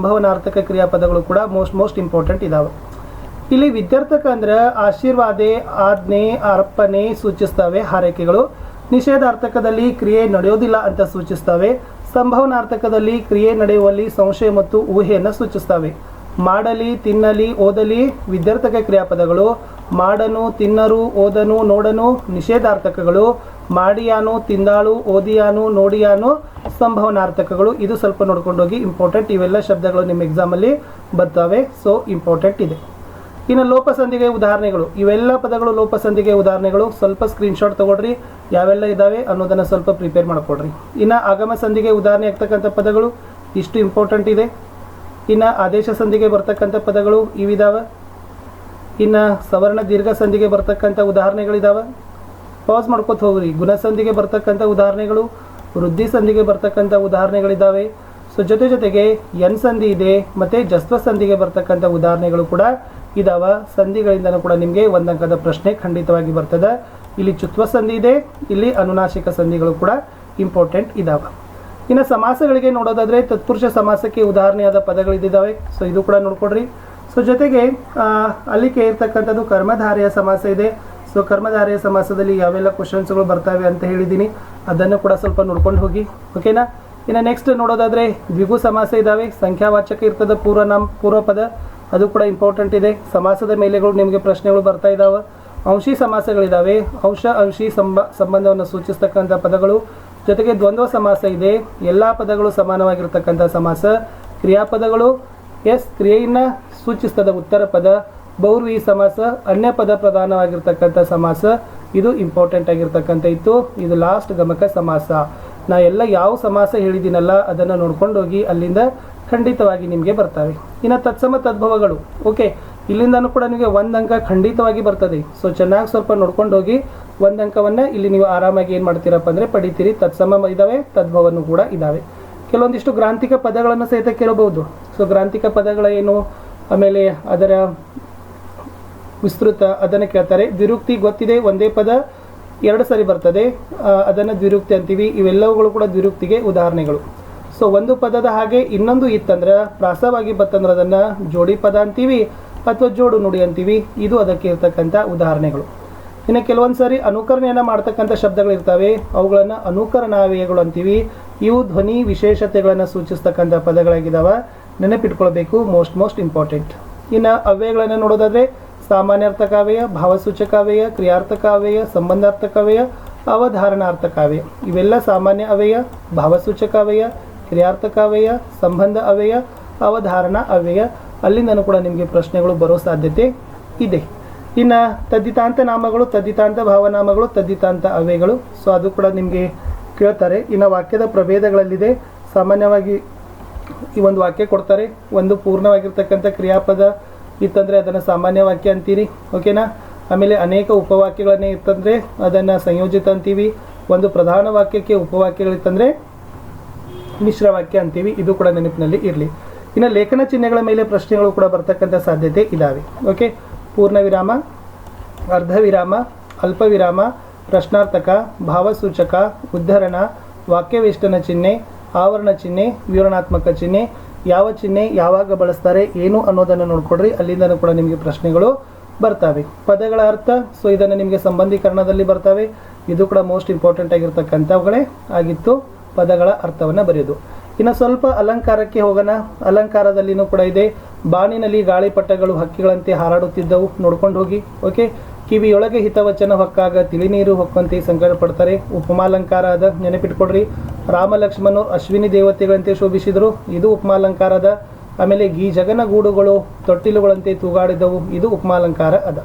ಸಂಭವನಾರ್ಥಕ ಕ್ರಿಯಾಪದಗಳು ಕೂಡ most most important ಇದಾವೆ. ಇಲ್ಲಿ ವಿದ್ಯಾರ್ಥಕ ಅಂದ್ರೆ ಆಶೀರ್ವಾದೆ, ಆಜ್ಞೆ, ಅರ್ಪಣೆ ಸೂಚಿಸ್ತವೆ, ಹಾರೈಕೆಗಳು. ನಿಷೇಧಾರ್ಥಕದಲ್ಲಿ ಕ್ರಿಯೆ ನಡೆಯೋದಿಲ್ಲ ಅಂತ ಸೂಚಿಸ್ತವೆ. ಸಂಭವನಾರ್ಥಕದಲ್ಲಿ ಕ್ರಿಯೆ ನಡೆಯುವಲ್ಲಿ ಸಂಶಯ ಮತ್ತು ಊಹೆಯನ್ನು ಸೂಚಿಸ್ತವೆ. ಮಾಡಲಿ, ತಿನ್ನಲಿ, ಓದಲಿ, ವಿದ್ಯಾರ್ಥಕ ಕ್ರಿಯಾಪದಗಳು. ಮಾಡನು, ತಿನ್ನರು, ಓದನು, ನೋಡನು, ನಿಷೇಧಾರ್ಥಕಗಳು. ಮಾಡಿಯಾನು, ತಿಂದಾಳು, ಓದಿಯಾನು, ನೋಡಿಯಾನು ಸಂಭವನಾರ್ಥಕಗಳು ಇದು ಸ್ವಲ್ಪ ನೋಡ್ಕೊಂಡು ಹೋಗಿ ಇಂಪಾರ್ಟೆಂಟ್ ಇವೆಲ್ಲ ಶಬ್ದಗಳು ನಿಮ್ಮ ಎಕ್ಸಾಮಲ್ಲಿ ಬರ್ತವೆ. ಸೊ ಇಂಪಾರ್ಟೆಂಟ್ ಇದೆ. ಇನ್ನು ಲೋಪಸಂಧಿಗೆ ಉದಾಹರಣೆಗಳು. ಇವೆಲ್ಲ ಪದಗಳು ಲೋಪಸಂಧಿಗೆ ಉದಾಹರಣೆಗಳು. ಸ್ವಲ್ಪ ಸ್ಕ್ರೀನ್ಶಾಟ್ ತಗೊಳ್ರಿ. ಯಾವೆಲ್ಲ ಇದಾವೆ ಅನ್ನೋದನ್ನು ಸ್ವಲ್ಪ ಪ್ರಿಪೇರ್ ಮಾಡ್ಕೊಡ್ರಿ ಇನ್ನು ಆಗಮ ಸಂಧಿಗೆ ಉದಾಹರಣೆ ಆಗ್ತಕ್ಕಂಥ ಪದಗಳು ಇಷ್ಟು ಇಂಪಾರ್ಟೆಂಟ್ ಇದೆ. ಇನ್ನು ಆದೇಶ ಸಂಧಿಗೆ ಬರ್ತಕ್ಕಂಥ ಪದಗಳು ಇವಿದಾವೆ. ಇನ್ನು ಸವರ್ಣ ದೀರ್ಘ ಸಂಧಿಗೆ ಬರ್ತಕ್ಕಂಥ ಉದಾಹರಣೆಗಳಿದಾವೆ. ಪಾಸ್ ಮಾಡ್ಕೊತ ಹೋಗ್ರಿ. ಗುಣಸಂಧಿಗೆ ಬರ್ತಕ್ಕಂಥ ಉದಾಹರಣೆಗಳು. ವೃದ್ಧಿ ಸಂಧಿಗೆ ಬರ್ತಕ್ಕಂಥ ಉದಾಹರಣೆಗಳಿದ್ದಾವೆ. ಸೊ ಜೊತೆ ಜೊತೆಗೆ ಎನ್ ಸಂಧಿ ಇದೆ, ಮತ್ತು ಜಸ್ವ ಸಂಧಿಗೆ ಬರ್ತಕ್ಕಂಥ ಉದಾಹರಣೆಗಳು ಕೂಡ ಇದಾವ. ಸಂಧಿಗಳಿಂದನೂ ಕೂಡ ನಿಮಗೆ ಒಂದಂಕದ ಪ್ರಶ್ನೆ ಖಂಡಿತವಾಗಿ ಬರ್ತದೆ. ಇಲ್ಲಿ ಚುತ್ವ ಸಂಧಿ ಇದೆ, ಇಲ್ಲಿ ಅನುನಾಶಿಕ ಸಂಧಿಗಳು ಕೂಡ ಇಂಪಾರ್ಟೆಂಟ್ ಇದ್ದಾವೆ ಇನ್ನು ಸಮಾಸಗಳಿಗೆ ನೋಡೋದಾದ್ರೆ ತತ್ಪುರುಷ ಸಮಾಸಕ್ಕೆ ಉದಾಹರಣೆಯಾದ ಪದಗಳಿದ್ದಾವೆ ಸೊ ಇದು ಕೂಡ ನೋಡ್ಕೊಡ್ರಿ. ಸೊ ಜೊತೆಗೆ ಅಲ್ಲಿ ಕೇಳಿರ್ತಕ್ಕಂಥದ್ದು ಕರ್ಮಧಾರೆಯ ಸಮಾಸ ಇದೆ. ಸೊ ಕರ್ಮಧಾರೆಯ ಸಮಾಸದಲ್ಲಿ ಯಾವೆಲ್ಲ ಕ್ವಶನ್ಸ್ಗಳು ಬರ್ತವೆ ಅಂತ ಹೇಳಿದ್ದೀನಿ. ಅದನ್ನು ಕೂಡ ಸ್ವಲ್ಪ ನೋಡ್ಕೊಂಡು ಹೋಗಿ ಓಕೆನಾ ಇನ್ನು ನೆಕ್ಸ್ಟ್ ನೋಡೋದಾದ್ರೆ, ದ್ವಿಗು ಸಮಾಸ ಇದ್ದಾವೆ ಸಂಖ್ಯಾವಾಚಕ ಇರ್ತದೆ ಪೂರ್ವ ನಾಮ, ಪೂರ್ವ ಪದ. ಅದು ಕೂಡ ಇಂಪಾರ್ಟೆಂಟ್ ಇದೆ. ಸಮಾಸದ ಮೇಲೆಗಳು ನಿಮಗೆ ಪ್ರಶ್ನೆಗಳು ಬರ್ತಾ ಇದ್ದಾವೆ ಅಂಶಿ ಸಮಾಸಗಳಿದ್ದಾವೆ ಅಂಶ, ಅಂಶಿ ಸಂಬ, ಸಂಬಂಧವನ್ನು ಸೂಚಿಸ್ತಕ್ಕಂಥ ಪದಗಳು. ಜೊತೆಗೆ ದ್ವಂದ್ವ ಸಮಾಸ ಇದೆ. ಎಲ್ಲ ಪದಗಳು ಸಮಾನವಾಗಿರ್ತಕ್ಕಂಥ ಸಮಾಸ. ಕ್ರಿಯಾಪದಗಳು ಎಸ್, ಕ್ರಿಯೆಯನ್ನು ಸೂಚಿಸ್ತದ ಉತ್ತರ ಪದ. ಬಹುರ್ವಿ ಸಮಾಸ, ಅನ್ಯ ಪದ ಪ್ರಧಾನವಾಗಿರ್ತಕ್ಕಂಥ ಸಮಾಸ, ಇದು ಇಂಪಾರ್ಟೆಂಟ್ ಆಗಿರ್ತಕ್ಕಂಥ ಇತ್ತು ಇದು ಲಾಸ್ಟ್ ಗಮಕ ಸಮಾಸ. ನಾ ಎಲ್ಲ ಯಾವ ಸಮಾಸ ಹೇಳಿದ್ದೀನಲ್ಲ, ಅದನ್ನು ನೋಡ್ಕೊಂಡು ಹೋಗಿ ಅಲ್ಲಿಂದ ಖಂಡಿತವಾಗಿ ನಿಮಗೆ ಬರ್ತವೆ. ಇನ್ನು ತತ್ಸಮ ತದ್ಭವಗಳು ಓಕೆ ಇಲ್ಲಿಂದನೂ ಕೂಡ ನಿಮಗೆ ಒಂದು ಅಂಕ ಖಂಡಿತವಾಗಿ ಬರ್ತದೆ. ಸೊ ಚೆನ್ನಾಗಿ ಸ್ವಲ್ಪ ನೋಡ್ಕೊಂಡು ಹೋಗಿ ಒಂದು ಅಂಕವನ್ನು ಇಲ್ಲಿ ನೀವು ಆರಾಮಾಗಿ ಏನು ಮಾಡ್ತೀರಪ್ಪ ಅಂದರೆ ಪಡಿತೀರಿ. ತತ್ಸಮ ಇದ್ದಾವೆ ತದ್ಭವನು ಕೂಡ ಇದ್ದಾವೆ ಕೆಲವೊಂದಿಷ್ಟು ಗ್ರಾಂಥಿಕ ಪದಗಳನ್ನು ಸಹಿತ ಕೇಳಬಹುದು. ಸೊ ಗ್ರಾಂಥಿಕ ಪದಗಳೇನು? ಆಮೇಲೆ ಅದರ ವಿಸ್ತೃತ ಅದನ್ನು ಕೇಳ್ತಾರೆ. ದ್ವಿರುಕ್ತಿ ಗೊತ್ತಿದೆ, ಒಂದೇ ಪದ, ಎರಡು ಸರಿ ಬರ್ತದೆ. ಅದನ್ನು ದ್ವಿರುಕ್ತಿ ಅಂತೀವಿ. ಇವೆಲ್ಲವುಗಳು ಕೂಡ ದ್ವಿರುಕ್ತಿಗೆ ಉದಾಹರಣೆಗಳು. ಸೊ ಒಂದು ಪದದ ಹಾಗೆ ಇನ್ನೊಂದು ಇತ್ತಂದ್ರೆ, ಪ್ರಾಸವಾಗಿ ಬತ್ತಂದ್ರೆ ಅದನ್ನು ಜೋಡಿ ಪದ ಅಂತೀವಿ ಅಥವಾ ಜೋಡು ನುಡಿ ಅಂತೀವಿ. ಇದು ಅದಕ್ಕೆ ಇರ್ತಕ್ಕಂಥ ಉದಾಹರಣೆಗಳು. ಇನ್ನು ಕೆಲವೊಂದು ಸಾರಿ ಅನುಕರಣೆಯನ್ನು ಮಾಡ್ತಕ್ಕಂಥ ಶಬ್ದಗಳಿರ್ತವೆ ಅವುಗಳನ್ನು ಅನುಕರಣಾವ್ಯಯಗಳು ಅಂತೀವಿ. ಇವು ಧ್ವನಿ ವಿಶೇಷತೆಗಳನ್ನು ಸೂಚಿಸ್ತಕ್ಕಂಥ ಪದಗಳಾಗಿದ್ದಾವೆ ನೆನಪಿಟ್ಕೊಳ್ಬೇಕು. Most most important. ಇನ್ನು ಅವ್ಯಯಗಳನ್ನು ನೋಡೋದಾದ್ರೆ ಸಾಮಾನ್ಯಾರ್ಥಕಾವ್ಯಯ, ಭಾವಸೂಚಕಾವ್ಯಯ, ಕ್ರಿಯಾರ್ಥಕಾವ್ಯಯ, ಸಂಬಂಧಾರ್ಥಕಾವ್ಯಯ ಅವಧಾರಣಾರ್ಥಕಾವ್ಯ ಇವೆಲ್ಲ ಸಾಮಾನ್ಯ ಅವ್ಯಯ, ಭಾವಸೂಚಕಾವ್ಯಯ, ಕ್ರಿಯಾರ್ಥಕಾವ್ಯಯ, ಸಂಬಂಧ ಅವ್ಯಯ, ಅವಧಾರಣ ಅವ್ಯಯ. ಅಲ್ಲಿಂದನೂ ಕೂಡ ನಿಮಗೆ ಪ್ರಶ್ನೆಗಳು ಬರೋ ಸಾಧ್ಯತೆ ಇದೆ. ಇನ್ನು ತದ್ದಿತಾಂತ ನಾಮಗಳು ತದ್ದಿತಾಂತ ಭಾವನಾಮಗಳು ತದ್ದಿತಾಂತ ಅವ್ಯಗಳು ಸೊ ಅದು ಕೂಡ ನಿಮಗೆ ಕೇಳ್ತಾರೆ. ಇನ್ನು ವಾಕ್ಯದ ಪ್ರಭೇದಗಳಲ್ಲಿದೆ. ಸಾಮಾನ್ಯವಾಗಿ ಈ ಒಂದು ವಾಕ್ಯ ಕೊಡ್ತಾರೆ. ಒಂದು ಪೂರ್ಣವಾಗಿರ್ತಕ್ಕಂಥ ಕ್ರಿಯಾಪದ ಇತ್ತಂದರೆ ಅದನ್ನು ಸಾಮಾನ್ಯ ವಾಕ್ಯ ಅಂತೀರಿ? ಓಕೆನಾ? ಆಮೇಲೆ ಅನೇಕ ಉಪವಾಕ್ಯಗಳನ್ನೇ ಇತ್ತಂದರೆ ಅದನ್ನು ಸಂಯೋಜಿತ ಅಂತೀವಿ. ಒಂದು ಪ್ರಧಾನ ವಾಕ್ಯಕ್ಕೆ ಉಪವಾಕ್ಯಗಳಿತ್ತಂದರೆ ಮಿಶ್ರ ವಾಕ್ಯ ಅಂತೀವಿ. ಇದು ಕೂಡ ನೆನಪಿನಲ್ಲಿ ಇರಲಿ. ಇನ್ನು ಲೇಖನ ಚಿಹ್ನೆಗಳ ಮೇಲೆ ಪ್ರಶ್ನೆಗಳು ಕೂಡ ಬರ್ತಕ್ಕಂಥ ಸಾಧ್ಯತೆ ಇದ್ದಾವೆ ಓಕೆ? ಪೂರ್ಣ ವಿರಾಮ ಅರ್ಧ ವಿರಾಮ ಅಲ್ಪ ವಿರಾಮ ಪ್ರಶ್ನಾರ್ಥಕ, ಭಾವಸೂಚಕ, ಉದ್ಧರಣ, ವಾಕ್ಯವೇಷ್ಟನ ಚಿಹ್ನೆ, ಆವರಣ ಚಿಹ್ನೆ, ವಿವರಣಾತ್ಮಕ ಚಿಹ್ನೆ ಯಾವ ಚಿಹ್ನೆ ಯಾವಾಗ ಬಳಸ್ತಾರೆ, ಏನು ಅನ್ನೋದನ್ನು ನೋಡ್ಕೊಡ್ರಿ. ಅಲ್ಲಿಂದನೂ ಕೂಡ ನಿಮಗೆ ಪ್ರಶ್ನೆಗಳು ಬರ್ತವೆ. ಪದಗಳ ಅರ್ಥ ಸೊ ಇದನ್ನು ನಿಮಗೆ ಸಂಬಂಧೀಕರಣದಲ್ಲಿ ಬರ್ತವೆ. ಇದು ಕೂಡ ಮೋಸ್ಟ್ ಇಂಪಾರ್ಟೆಂಟ್ ಆಗಿರ್ತಕ್ಕಂಥವುಗಳೇ ಆಗಿತ್ತು ಪದಗಳ ಅರ್ಥವನ್ನು ಬರೆಯೋದು. ಇನ್ನು ಸ್ವಲ್ಪ ಅಲಂಕಾರಕ್ಕೆ ಹೋಗೋಣ. ಅಲಂಕಾರದಲ್ಲಿನೂ ಕೂಡ ಇದೆ. ಬಾಣಿನಲ್ಲಿ ಗಾಳಿಪಟಗಳು, ಹಕ್ಕಿಗಳಂತೆ ಹಾರಾಡುತ್ತಿದ್ದವು. ನೋಡ್ಕೊಂಡು ಹೋಗಿ ಓಕೆ ಕಿವಿಯೊಳಗೆ ಹಿತವಚನ ಹೊಕ್ಕಾಗ ತಿಳಿನೀರು ಹೊಕ್ಕಂತೆ ಸಂಕಟ ಪಡ್ತಾರೆ. ಉಪಮಾಲಂಕಾರ ಅದ ನೆನಪಿಟ್ಕೊಡ್ರಿ. ರಾಮ ಲಕ್ಷ್ಮಣರು ಅಶ್ವಿನಿ ದೇವತೆಗಳಂತೆ ಶೋಭಿಸಿದರು. ಇದು ಉಪಮಾಲಂಕಾರ ಅದ ಆಮೇಲೆ ಗೀ ಜಗನ ಗೂಡುಗಳು ತೊಟ್ಟಿಲುಗಳಂತೆ ತೂಗಾಡಿದವು. ಇದು ಉಪಮಾಲಂಕಾರ ಅದ.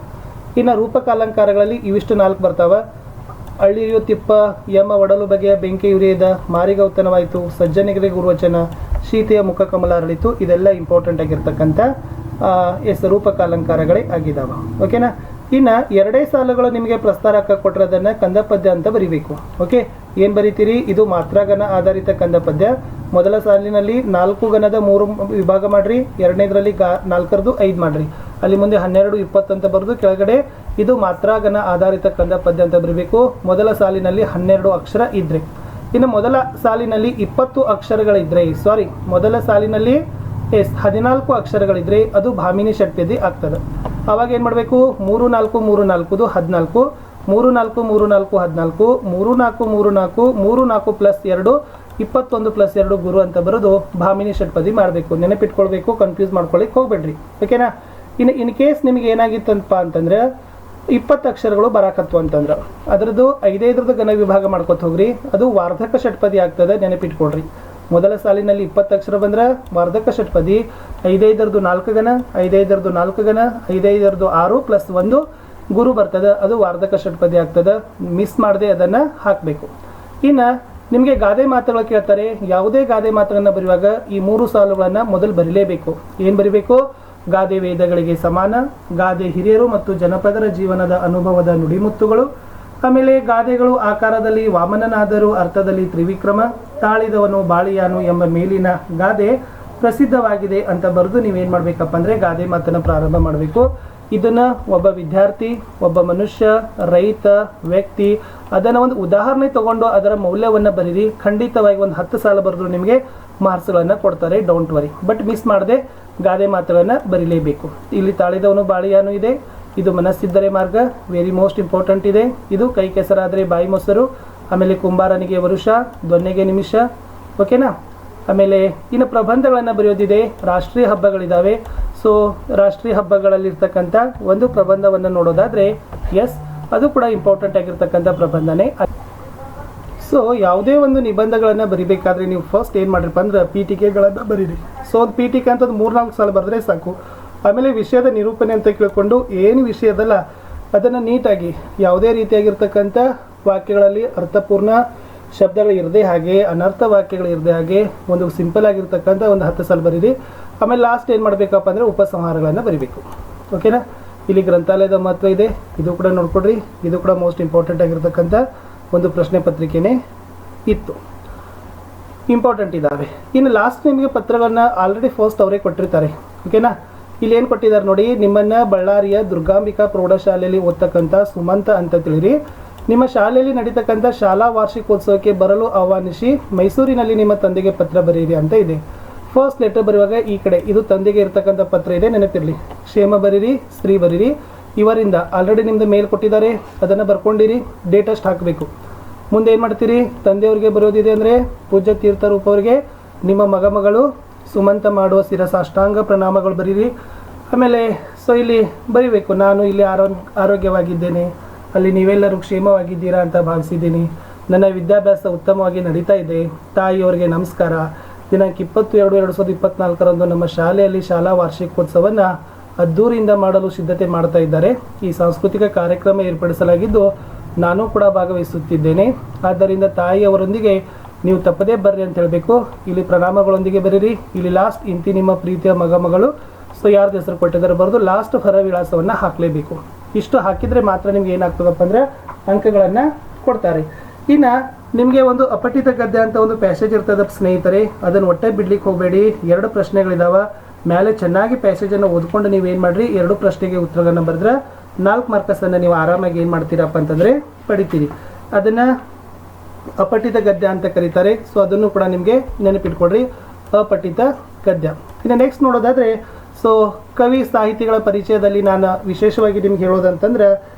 ಇನ್ನು ರೂಪಕ ಅಲಂಕಾರಗಳಲ್ಲಿ ಇವಿಷ್ಟು ನಾಲ್ಕು ಬರ್ತಾವ. ಅಳ್ಳಿಯು ತಿಪ್ಪ, ಯಮ, ಒಡಲು ಬಗೆಯ ಬೆಂಕಿ ಉರಿಯದ ಮಾರಿಗೌತನವಾಯಿತು. ಸಜ್ಜನಿಗರಿ ಗುರುವಚನ, ಸೀತೆಯ ಮುಖ ಕಮಲ ಅರಳಿತು. ಇದೆಲ್ಲ ಇಂಪಾರ್ಟೆಂಟ್ ಆಗಿರ್ತಕ್ಕಂಥ ಎಸ್ ರೂಪಕ ಅಲಂಕಾರಗಳೇ ಆಗಿದಾವ ಓಕೆನಾ ಇನ್ನು ಎರಡೇ ಸಾಲುಗಳು ನಿಮಗೆ ಪ್ರಸ್ತಾರ ಕೊಟ್ಟರೆ ಅದನ್ನು ಕಂದ ಅಂತ ಬರಿಬೇಕು. ಓಕೆ ಏನು ಬರಿತೀರಿ? ಇದು ಮಾತ್ರಾಗನ ಆಧಾರಿತ ಕಂದ ಪದ್ಯ ಮೊದಲ ಸಾಲಿನಲ್ಲಿ ನಾಲ್ಕು ಗಣದ ಮೂರು ವಿಭಾಗ ಮಾಡ್ರಿ, ಎರಡನೇದರಲ್ಲಿ ಗಾ ನಾಲ್ಕರದು ಐದು ಮಾಡ್ರಿ. ಅಲ್ಲಿ ಮುಂದೆ ಹನ್ನೆರಡು, ಇಪ್ಪತ್ತು ಅಂತ ಬರೆದು ಕೆಳಗಡೆ ಇದು ಮಾತ್ರಾಗನ ಆಧಾರಿತ ಕಂದ ಪದ್ಯ ಅಂತ ಬರಬೇಕು. ಮೊದಲ ಸಾಲಿನಲ್ಲಿ ಹನ್ನೆರಡು ಅಕ್ಷರ ಇದ್ರೆ. ಇನ್ನು ಮೊದಲ ಸಾಲಿನಲ್ಲಿ ಇಪ್ಪತ್ತು ಅಕ್ಷರಗಳಿದ್ರೆ ಸಾರಿ ಮೊದಲ ಸಾಲಿನಲ್ಲಿ ಎಸ್, ಹದಿನಾಲ್ಕು ಅಕ್ಷರಗಳಿದ್ರೆ ಅದು ಭಾಮಿನಿ ಷಟ್ಪದಿ ಆಗ್ತದೆ. ಅವಾಗ ಏನು ಮಾಡಬೇಕು? ಮೂರು ನಾಲ್ಕು, ಮೂರು ನಾಲ್ಕುದು ಹದಿನಾಲ್ಕು, ಮೂರು ನಾಲ್ಕು ಮೂರು ನಾಲ್ಕು ಹದಿನಾಲ್ಕು, ಮೂರು ನಾಲ್ಕು ಮೂರು ನಾಲ್ಕು ಮೂರು ನಾಲ್ಕು ಪ್ಲಸ್ ಎರಡು, ಇಪ್ಪತ್ತೊಂದು ಪ್ಲಸ್ ಎರಡು ಗುರು ಅಂತ ಬರೋದು ಭಾಮಿನಿ ಷಟ್ಪದಿ ಮಾಡಬೇಕು. ನೆನಪಿಟ್ಕೊಳ್ಬೇಕು ಕನ್ಫ್ಯೂಸ್ ಮಾಡ್ಕೊಳ್ಳಿಕ್ಕೆ ಹೋಗ್ಬೇಡ್ರಿ. ಓಕೆನಾ? ಇನ್ನು ಇನ್ ಕೇಸ್ ನಿಮಗೆ ಏನಾಗಿತ್ತಂತಪ್ಪ ಅಂತಂದ್ರೆ, ಇಪ್ಪತ್ತು ಅಕ್ಷರಗಳು ಬರಾಕತ್ವ ಅಂತಂದ್ರೆ. ಅದರದ್ದು ಐದೈದ್ರದ್ದು ಘನ ವಿಭಾಗ ಮಾಡ್ಕೊತ ಹೋಗ್ರಿ. ಅದು ವಾರ್ಧಕ ಷಟ್ಪದಿ ಆಗ್ತದೆ, ನೆನಪಿಟ್ಕೊಳ್ರಿ. ಮೊದಲ ಸಾಲಿನಲ್ಲಿ ಇಪ್ಪತ್ತು ಅಕ್ಷರ ಬಂದ್ರೆ ವಾರ್ಧಕ ಷಟ್ಪದಿ, ಐದೈದರದ್ದು ನಾಲ್ಕು ಗಣ ಐದೈದರದ್ದು ನಾಲ್ಕು ಗಣ ಐದೈದರದು ಆರು ಪ್ಲಸ್ ಒಂದು ಗುರು ಬರ್ತದೆ ಅದು ವಾರ್ಧಕ ಷಟ್ಪದಿ ಆಗ್ತದೆ. ಮಿಸ್ ಮಾಡದೆ ಅದನ್ನು ಹಾಕಬೇಕು. ಇನ್ನು ನಿಮಗೆ ಗಾದೆ ಮಾತುಗಳು ಕೇಳ್ತಾರೆ. ಯಾವುದೇ ಗಾದೆ ಮಾತುಗಳನ್ನ ಬರೆಯುವಾಗ ಈ ಮೂರು ಸಾಲುಗಳನ್ನು ಮೊದಲು ಬರೀಲೇಬೇಕು. ಏನು ಬರೀಬೇಕು? ಗಾದೆ ವೇದಗಳಿಗೆ ಸಮಾನ, ಗಾದೆ ಹಿರಿಯರು ಮತ್ತು ಜನಪದರ ಜೀವನದ ಅನುಭವದ ನುಡಿಮುತ್ತುಗಳು ಆಮೇಲೆ ಗಾದೆಗಳು ಆಕಾರದಲ್ಲಿ ವಾಮನನಾದರೂ ಅರ್ಥದಲ್ಲಿ ತ್ರಿವಿಕ್ರಮ, ತಾಳಿದವನು ಬಾಳಿಯಾನು ಎಂಬ ಮೇಲಿನ ಗಾದೆ ಪ್ರಸಿದ್ಧವಾಗಿದೆ ಅಂತ ಬರೆದು ನೀವೇನು ಮಾಡಬೇಕಪ್ಪ ಅಂದರೆ ಗಾದೆ ಮಾತನ್ನು ಪ್ರಾರಂಭ ಮಾಡಬೇಕು. ಇದನ್ನು ಒಬ್ಬ ವಿದ್ಯಾರ್ಥಿ, ಒಬ್ಬ ಮನುಷ್ಯ, ರೈತ, ವ್ಯಕ್ತಿ, ಅದನ್ನು ಒಂದು ಉದಾಹರಣೆ ತಗೊಂಡು ಅದರ ಮೌಲ್ಯವನ್ನು ಬರೀರಿ. ಖಂಡಿತವಾಗಿ ಒಂದು ಹತ್ತು ಸಾಲ ಬರೆದ್ರು ನಿಮಗೆ ಮಾರ್ಕ್ಸ್ಗಳನ್ನು ಕೊಡ್ತಾರೆ ಡೋಂಟ್ ವರಿ ಬಟ್ ಮಿಸ್ ಮಾಡದೆ ಗಾದೆ ಮಾತುಗಳನ್ನು ಬರೀಲೇಬೇಕು. ಇಲ್ಲಿ ತಾಳಿದವನು ಬಾಳಿಯಾನು ಇದೆ ಇದು ಮನಸ್ಸಿದ್ದರೆ ಮಾರ್ಗ ವೆರಿ ಮೋಸ್ಟ್ ಇಂಪಾರ್ಟೆಂಟ್ ಇದೆ. ಇದು ಕೈ ಕೆಸರಾದರೆ ಬಾಯಿ ಮೊಸರು, ಆಮೇಲೆ ಕುಂಬಾರನಿಗೆ ವರುಷ, ದೊನ್ನೆಗೆ ನಿಮಿಷ, ಓಕೆನಾ? ಆಮೇಲೆ ಇನ್ನು ಪ್ರಬಂಧಗಳನ್ನು ಬರೆಯೋದಿದೆ, ರಾಷ್ಟ್ರೀಯ ಹಬ್ಬಗಳಿದ್ದಾವೆ ಸೊ ರಾಷ್ಟ್ರೀಯ ಹಬ್ಬಗಳಲ್ಲಿರ್ತಕ್ಕಂಥ ಒಂದು ಪ್ರಬಂಧವನ್ನು ನೋಡೋದಾದರೆ ಎಸ್ ಅದು ಕೂಡ ಇಂಪಾರ್ಟೆಂಟ್ ಆಗಿರ್ತಕ್ಕಂಥ ಪ್ರಬಂಧನೇ. ಸೊ ಯಾವುದೇ ಒಂದು ನಿಬಂಧಗಳನ್ನು ಬರಿಬೇಕಾದ್ರೆ ನೀವು ಫಸ್ಟ್ ಏನು ಮಾಡಿರಪ್ಪ ಅಂದ್ರೆ ಪೀಠಿಕೆಗಳನ್ನು ಬರೀರಿ. ಸೊ ಒಂದು ಪೀಠಿಕೆ ಅಂತ ಒಂದು ಮೂರ್ನಾಲ್ಕು ಸಲ ಬರೆದ್ರೆ ಸಾಕು. ಆಮೇಲೆ ವಿಷಯದ ನಿರೂಪಣೆ ಅಂತ ಕೇಳಿಕೊಂಡು ಏನು ವಿಷಯದಲ್ಲ, ಅದನ್ನು ನೀಟಾಗಿ ಯಾವುದೇ ರೀತಿಯಾಗಿರ್ತಕ್ಕಂಥ ವಾಕ್ಯಗಳಲ್ಲಿ ಅರ್ಥಪೂರ್ಣ ಶಬ್ದಗಳು ಇರದೇ ಹಾಗೆ, ಅನರ್ಥ ವಾಕ್ಯಗಳು ಇರದೆ ಹಾಗೆ, ಒಂದು ಸಿಂಪಲ್ ಆಗಿರ್ತಕ್ಕಂಥ ಒಂದು ಹತ್ತು ಸಲ ಬರೀರಿ. ಆಮೇಲೆ ಲಾಸ್ಟ್ ಏನು ಮಾಡಬೇಕಪ್ಪ ಅಂದರೆ ಉಪಸಂಹಾರಗಳನ್ನು ಬರಿಬೇಕು. ಓಕೆನಾ ಇಲ್ಲಿ ಗ್ರಂಥಾಲಯದ ಮಹತ್ವ ಇದೆ. ಇದು ಕೂಡ ನೋಡ್ಕೊಡ್ರಿ. ಇದು ಕೂಡ ಮೋಸ್ಟ್ ಇಂಪಾರ್ಟೆಂಟ್ ಆಗಿರ್ತಕ್ಕಂಥ ಒಂದು ಪ್ರಶ್ನೆ ಪತ್ರಿಕೆನೇ ಇತ್ತು. ಇಂಪಾರ್ಟೆಂಟ್ ಇದ್ದಾವೆ ಇನ್ನು ಲಾಸ್ಟ್ ನಿಮಗೆ ಪತ್ರಗಳನ್ನ ಆಲ್ರೆಡಿ ಫಸ್ಟ್ ಅವರೇ ಕೊಟ್ಟಿರ್ತಾರೆ. ಓಕೆನಾ ಇಲ್ಲಿ ಏನು ಕೊಟ್ಟಿದ್ದಾರೆ ನೋಡಿ, ನಿಮ್ಮನ್ನ ಬಳ್ಳಾರಿಯ ದುರ್ಗಾಂಬಿಕಾ ಪ್ರೌಢಶಾಲೆಯಲ್ಲಿ ಓದ್ತಕ್ಕಂಥ ಸುಮಂತ ಅಂತ ತಿಳಿರಿ. ನಿಮ್ಮ ಶಾಲೆಯಲ್ಲಿ ನಡೀತಕ್ಕಂಥ ಶಾಲಾ ವಾರ್ಷಿಕೋತ್ಸವಕ್ಕೆ ಬರಲು ಆಹ್ವಾನಿಸಿ ಮೈಸೂರಿನಲ್ಲಿ ನಿಮ್ಮ ತಂದೆಗೆ ಪತ್ರ ಬರೆಯಿರಿ ಅಂತ ಇದೆ. ಫಸ್ಟ್ ಲೆಟರ್ ಬರೆಯುವಾಗ ಈ ಕಡೆ, ಇದು ತಂದೆಗೆ ಇರತಕ್ಕಂಥ ಪತ್ರ ಇದೆ, ನೆನಪಿರಲಿ. ಕ್ಷೇಮ ಬರೀರಿ ಸ್ತ್ರೀ ಬರೀರಿ ಇವರಿಂದ ಆಲ್ರೆಡಿ ನಿಮ್ದು ಮೇಲ್ ಕೊಟ್ಟಿದ್ದಾರೆ, ಅದನ್ನು ಬರ್ಕೊಂಡಿರಿ ಡೇಟ್ ಅಷ್ಟು ಹಾಕಬೇಕು. ಮುಂದೆ ಏನು ಮಾಡ್ತೀರಿ? ತಂದೆಯವ್ರಿಗೆ ಬರೋದಿದೆ ಅಂದರೆ ಪೂಜ್ಯ ತೀರ್ಥ ರೂಪವ್ರಿಗೆ, ನಿಮ್ಮ ಮಗ ಮಗಳು ಸುಮಂತ ಮಾಡುವ ಶಿರಸಾಷ್ಟಾಂಗ ಪ್ರಣಾಮಗಳು ಬರೀರಿ. ಆಮೇಲೆ ಸೊ ಇಲ್ಲಿ ಬರಿಬೇಕು, ನಾನು ಇಲ್ಲಿ ಆರೋ ಆರೋಗ್ಯವಾಗಿದ್ದೇನೆ. ಅಲ್ಲಿ ನೀವೆಲ್ಲರೂ ಕ್ಷೇಮವಾಗಿದ್ದೀರಾ ಅಂತ ಭಾವಿಸಿದ್ದೀನಿ. ನನ್ನ ವಿದ್ಯಾಭ್ಯಾಸ ಉತ್ತಮವಾಗಿ ನಡೀತಾ ಇದೆ. ತಾಯಿಯವರಿಗೆ ನಮಸ್ಕಾರ. ದಿನಾಂಕ ಇಪ್ಪತ್ತು ಎರಡು ಎರಡು ಸಾವಿರದ ಇಪ್ಪತ್ನಾಲ್ಕರಂದು ನಮ್ಮ ಶಾಲೆಯಲ್ಲಿ ಶಾಲಾ ವಾರ್ಷಿಕೋತ್ಸವವನ್ನು ಅದ್ದೂರಿಯಿಂದ ಮಾಡಲು ಸಿದ್ಧತೆ ಮಾಡ್ತಾ ಇದ್ದಾರೆ. ಈ ಸಾಂಸ್ಕೃತಿಕ ಕಾರ್ಯಕ್ರಮ ಏರ್ಪಡಿಸಲಾಗಿದ್ದು, ನಾನು ಕೂಡ ಭಾಗವಹಿಸುತ್ತಿದ್ದೇನೆ. ಆದ್ದರಿಂದ ತಾಯಿಯವರೊಂದಿಗೆ ನೀವು ತಪ್ಪದೇ ಬರ್ರಿ ಅಂತ ಹೇಳಬೇಕು. ಇಲ್ಲಿ ಪ್ರಣಾಮಗಳೊಂದಿಗೆ ಬರೀರಿ. ಇಲ್ಲಿ ಲಾಸ್ಟ್ ಇಂತಿ ನಿಮ್ಮ ಪ್ರೀತಿಯ ಮಗ ಮಗಳು. ಸೊ ಯಾರ್ದು ಹೆಸರು ಕೊಟ್ಟಿದ್ದಾರೆ ಬರೆದು ಲಾಸ್ಟ್ ಹೊರ ವಿಳಾಸವನ್ನು ಹಾಕಲೇಬೇಕು. ಇಷ್ಟು ಹಾಕಿದರೆ ಮಾತ್ರ ನಿಮ್ಗೆ ಏನಾಗ್ತದಪ್ಪ ಅಂದರೆ ಅಂಕಗಳನ್ನು ಕೊಡ್ತಾರೆ. ಇನ್ನು ನಿಮಗೆ ಒಂದು ಅಪಠಿತ ಗದ್ದೆ ಅಂತ ಒಂದು ಪ್ಯಾಸೇಜ್ ಇರ್ತದೆ ಸ್ನೇಹಿತರೆ. ಅದನ್ನು ಒಟ್ಟೆ ಬಿಡ್ಲಿಕ್ಕೆ ಹೋಗಬೇಡಿ. ಎರಡು ಪ್ರಶ್ನೆಗಳಿದಾವೆ. ಮೇಲೆ ಚೆನ್ನಾಗಿ ಪ್ಯಾಸೇಜನ್ನು ಓದ್ಕೊಂಡು ನೀವು ಏನು ಮಾಡಿರಿ? ಎರಡು ಪ್ರಶ್ನೆಗೆ ಉತ್ತರಗಳನ್ನು ಬರೆದ್ರೆ ನಾಲ್ಕು ಮಾರ್ಕಸನ್ನು ನೀವು ಆರಾಮಾಗಿ ಏನು ಮಾಡ್ತೀರಪ್ಪ ಅಂತಂದರೆ ಪಡಿತೀರಿ. ಅದನ್ನು ಅಪಠಿತ ಗದ್ಯ ಅಂತ ಕರೀತಾರೆ. ಸೊ ಅದನ್ನು ಕೂಡ ನಿಮಗೆ ನೆನಪಿಟ್ಕೊಡ್ರಿ. ಅಪಠಿತ ಗದ್ಯ. ಇನ್ನು ನೆಕ್ಸ್ಟ್ ನೋಡೋದಾದರೆ ಸೊ ಕವಿ ಸಾಹಿತಿಗಳ ಪರಿಚಯದಲ್ಲಿ ನಾನು ವಿಶೇಷವಾಗಿ ನಿಮ್ಗೆ ಹೇಳೋದಂತಂದ್ರೆ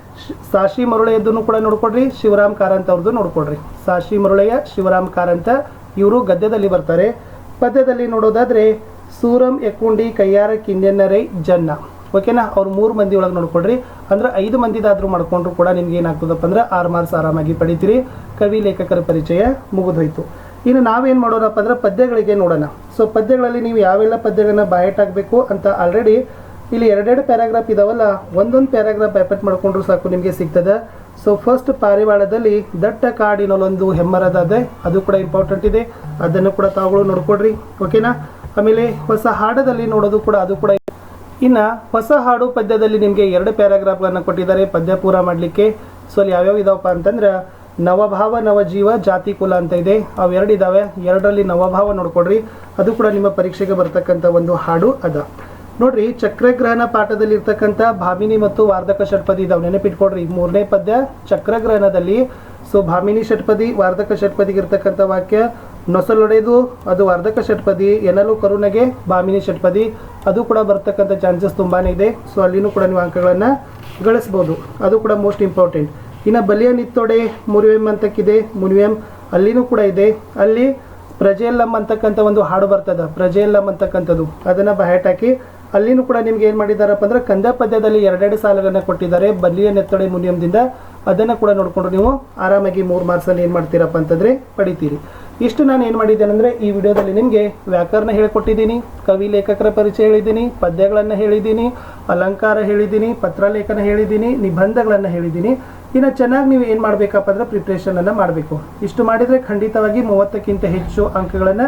ಸಾಶಿ ಮರುಳೆಯದನ್ನು ಕೂಡ ನೋಡ್ಕೊಡ್ರಿ, ಶಿವರಾಮ್ ಕಾರಂತ ಅವ್ರದ್ದು ನೋಡ್ಕೊಡ್ರಿ. ಸಾಶಿ ಮರುಳೆಯ, ಶಿವರಾಮ್ ಕಾರಂತ ಇವರು ಗದ್ಯದಲ್ಲಿ ಬರ್ತಾರೆ. ಪದ್ಯದಲ್ಲಿ ನೋಡೋದಾದ್ರೆ, ಸೂರಂ ಎಕ್ಕುಂಡಿ ಕೈಯಾರ ಕಿಂದೆನ್ನರೈ ಜನ್ನ. ಓಕೆನಾ ಅವ್ರು ಮೂರು ಮಂದಿ ಒಳಗೆ ನೋಡ್ಕೊಡ್ರಿ. ಅಂದ್ರೆ ಐದು ಮಂದಿದಾದರೂ ಮಾಡ್ಕೊಂಡ್ರು ಕೂಡ ನಿಮ್ಗೆ ಏನಾಗ್ತದಪ್ಪ ಅಂದ್ರೆ, ಆರು ಮಾರ್ಕ್ಸ್ ಆರಾಮಾಗಿ ಪಡಿತೀರಿ. ಕವಿ ಲೇಖಕರ ಪರಿಚಯ ಮುಗಿದೋಯ್ತು. ಇನ್ನು ನಾವೇನು ಮಾಡೋಣಪ್ಪ ಅಂದ್ರೆ ಪದ್ಯಗಳಿಗೆ ನೋಡೋಣ. ಸೊ ಪದ್ಯಗಳಲ್ಲಿ ನೀವು ಯಾವೆಲ್ಲ ಪದ್ಯಗಳನ್ನ ಬಯಟ್ ಆಗಬೇಕು ಅಂತ ಆಲ್ರೆಡಿ ಇಲ್ಲಿ ಎರಡೆರಡು ಪ್ಯಾರಾಗ್ರಾಫ್ ಇದಾವಲ್ಲ, ಒಂದೊಂದು ಪ್ಯಾರಾಗ್ರಾಫ್ ಬ್ಯಾಪೆಟ್ ಮಾಡಿಕೊಂಡ್ರು ಸಾಕು ನಿಮಗೆ ಸಿಗ್ತದೆ. ಸೊ ಫಸ್ಟ್ ಪಾರಿವಾಳದಲ್ಲಿ ದಟ್ಟ ಕಾಡಿನಲ್ಲೊಂದು ಹೆಮ್ಮರದಾದೆ, ಅದು ಕೂಡ ಇಂಪಾರ್ಟೆಂಟ್ ಇದೆ. ಅದನ್ನು ಕೂಡ ತಾವುಗಳು ನೋಡ್ಕೊಡ್ರಿ ಓಕೆನಾ ಆಮೇಲೆ ಹೊಸ ಹಾಡದಲ್ಲಿ ನೋಡೋದು ಕೂಡ ಅದು ಕೂಡ ಇನ್ನು ಹೊಸ ಹಾಡು ಪದ್ಯದಲ್ಲಿ ನಿಮಗೆ ಎರಡು ಪ್ಯಾರಾಗ್ರಾಫ್ಗಳನ್ನು ಕೊಟ್ಟಿದ್ದಾರೆ, ಪದ್ಯ ಪೂರ ಮಾಡಲಿಕ್ಕೆ. ಸೊ ಅಲ್ಲಿ ಯಾವ್ಯಾವ ಇದಾವಪ್ಪ ಅಂತಂದ್ರೆ ನವಭಾವ, ನವಜೀವ, ಜಾತಿ, ಕುಲ ಅಂತ ಇದೆ. ಅವೆರಡು ಇದಾವೆ. ಎರಡರಲ್ಲಿ ನವಭಾವ ನೋಡ್ಕೊಡ್ರಿ. ಅದು ಕೂಡ ನಿಮ್ಮ ಪರೀಕ್ಷೆಗೆ ಬರ್ತಕ್ಕಂಥ ಒಂದು ಹಾಡು ಅದ. ನೋಡ್ರಿ, ಚಕ್ರಗ್ರಹಣ ಪಾಠದಲ್ಲಿ ಇರ್ತಕ್ಕಂಥ ಭಾಮಿನಿ ಮತ್ತು ವಾರ್ಧಕ ಷಟ್ಪದಿ ಇದಾವೆ. ನೆನಪಿಟ್ಕೊಡ್ರಿ. ಮೂರನೇ ಪದ್ಯ, ಚಕ್ರಗ್ರಹಣದಲ್ಲಿ. ಸೊ ಭಾಮಿನಿ ಷಟ್ಪದಿ, ವಾರ್ಧಕ ಷಟ್ಪದಿಗೆ ಇರ್ತಕ್ಕಂಥ ವಾಕ್ಯ, ನೊಸಲೊಡೆದು, ಅದು ವಾರ್ಧಕ ಷಟ್ಪದಿ, ಎನಲು ಕರುಣೆಗೆ ಭಾಮಿನಿ ಷಟ್ಪದಿ. ಅದು ಕೂಡ ಬರ್ತಕ್ಕಂಥ ಚಾನ್ಸಸ್ ತುಂಬಾ ಇದೆ. ಸೊ ಅಲ್ಲಿನೂ ಕೂಡ ನೀವು ಅಂಕಗಳನ್ನು ಗಳಿಸ್ಬೋದು. ಅದು ಕೂಡ ಮೋಸ್ಟ್ ಇಂಪಾರ್ಟೆಂಟ್ ಇನ್ನು ಬಲಿಯ ನಿತ್ತೊಡೆ ಮುರಿವೆಂ ಅಂತಕ್ಕಿದೆ ಮುನಿವೆಂ ಅಲ್ಲಿನೂ ಕೂಡ ಇದೆ. ಅಲ್ಲಿ ಪ್ರಜೆಯಲ್ಲಮ್ ಅಂತಕ್ಕಂಥ ಒಂದು ಹಾಡು ಬರ್ತದ ಪ್ರಜೆಯಲ್ಲಮ್ ಅಂತಕ್ಕಂಥದ್ದು. ಅದನ್ನು ಬಯಟ್ ಹಾಕಿ ಅಲ್ಲಿನೂ ಕೂಡ ನಿಮ್ಗೆ ಏನು ಮಾಡಿದಾರಪ್ಪ ಅಂದ್ರೆ ಕಂದ ಪದ್ಯದಲ್ಲಿ ಎರಡೆರಡು ಸಾಲಗಳನ್ನು ಕೊಟ್ಟಿದ್ದಾರೆ. ಬಲಿಯ ನೆತ್ತೊಡೆ ಮುನಿಯಂದಿಂದ ಅದನ್ನು ಕೂಡ ನೋಡಿಕೊಂಡು ನೀವು ಆರಾಮಾಗಿ ಮೂರು ಮಾರ್ಕ್ಸಲ್ಲಿ ಏನು ಮಾಡ್ತೀರಪ್ಪ ಅಂತಂದರೆ ಪಡಿತೀರಿ. ಇಷ್ಟು ನಾನು ಏನು ಮಾಡಿದ್ದೇನೆ ಅಂದರೆ ಈ ವಿಡಿಯೋದಲ್ಲಿ ನಿಮಗೆ ವ್ಯಾಕರಣ ಹೇಳಿಕೊಟ್ಟಿದ್ದೀನಿ, ಕವಿ ಲೇಖಕರ ಪರಿಚಯ ಹೇಳಿದ್ದೀನಿ, ಪದ್ಯಗಳನ್ನು ಹೇಳಿದ್ದೀನಿ, ಅಲಂಕಾರ ಹೇಳಿದ್ದೀನಿ, ಪತ್ರಲೇಖನ ಹೇಳಿದ್ದೀನಿ, ನಿಬಂಧಗಳನ್ನು ಹೇಳಿದ್ದೀನಿ. ಇನ್ನು ಚೆನ್ನಾಗಿ ನೀವು ಏನು ಮಾಡಬೇಕಪ್ಪ ಅಂದ್ರೆ ಪ್ರಿಪ್ರೇಷನನ್ನು ಮಾಡಬೇಕು. ಇಷ್ಟು ಮಾಡಿದರೆ ಖಂಡಿತವಾಗಿ ಮೂವತ್ತಕ್ಕಿಂತ ಹೆಚ್ಚು ಅಂಕಗಳನ್ನು